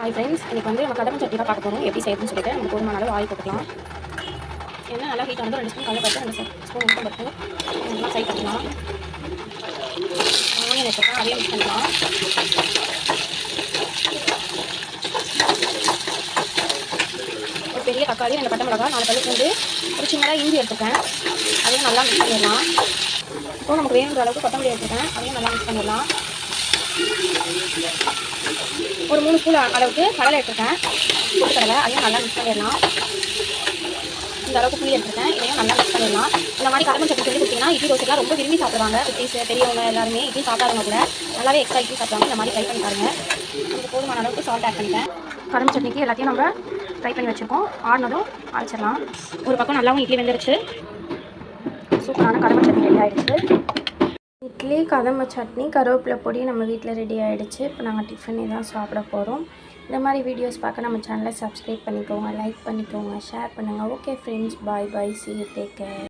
Hi friends இன்னைக்கு வந்து நம்ம கடமை சட்டி தான் பார்க்க போகிறோம் எப்படி செய்யணும்னு சொல்லிட்டு நம்ம போதுமான அளவு ஆயில் போட்டுக்கலாம். என்ன நல்லா ஹீட் ஆனது ரெண்டு ஸ்பூன் கடலை பார்த்து ரெண்டு ஸ்பூன் உளுத்தம் பருப்பு. நல்லா ஃப்ரை பண்ணலாம் ஆனியன் வச்சுருக்கேன் அதையும் மிக்ஸ் பண்ணலாம் ஒரு பெரிய தக்காளி ரெண்டு பட்டை மிளகா நாலு பல்லு பூண்டு ஒரு சின்னதாக இஞ்சி எடுத்துருக்கேன். அதையும் நல்லா மிக்ஸ் பண்ணிடலாம். இப்போ நமக்கு வேணுன்ற அளவுக்கு கொத்தமல்லி எடுத்துருக்கேன். அதையும் நல்லா மிக்ஸ் பண்ணிடலாம். ஒரு மூணு ஸ்பூன் அளவுக்கு கடலை எடுத்துருக்கேன். புளி கடலை அதையும் நல்லா மிக்ஸ் பண்ணிடலாம். இந்த அளவுக்கு புளி எடுத்துருக்கேன். இதையும் நல்லா மிக்ஸ் பண்ணிடலாம். இந்த மாதிரி கடமை சட்னி சொல்லி கொடுத்தீங்கன்னா இட்லி தோசைலாம் ரொம்ப விரும்பி சாப்பிடுவாங்க. குட்டீஸ் பெரியவங்க எல்லாருமே இட்லி சாப்பிடாதவங்க கூட நல்லாவே எக்ஸ்ட்ரா இட்லி சாப்பிடுவாங்க. இந்த மாதிரி ட்ரை பண்ணி பாருங்கள் நமக்கு போதுமான அளவுக்கு சால்ட் ஆட் பண்ணிட்டேன். கடமை சட்னிக்கு எல்லாத்தையும் நம்ம ட்ரை பண்ணி வச்சுருக்கோம். ஆடினதும் அரைச்சிடலாம். ஒரு பக்கம் நல்லாவும் இட்லி வெந்துருச்சு. சூப்பரான கடமை சட்னி ரெடி ஆகிடுச்சு இதே கதம்ப சட்னி கருவேப்பிலை பொடி நம்ம வீட்டில் ரெடி ஆகிடுச்சு இப்போ நாங்கள் டிஃபன் தான் சாப்பிட போகிறோம் இந்த மாதிரி வீடியோஸ் பார்க்க நம்ம சேனலை சப்ஸ்கிரைப் பண்ணிக்கோங்க லைக் பண்ணிக்கோங்க ஷேர் பண்ணுங்கள் okay friends bye bye see take care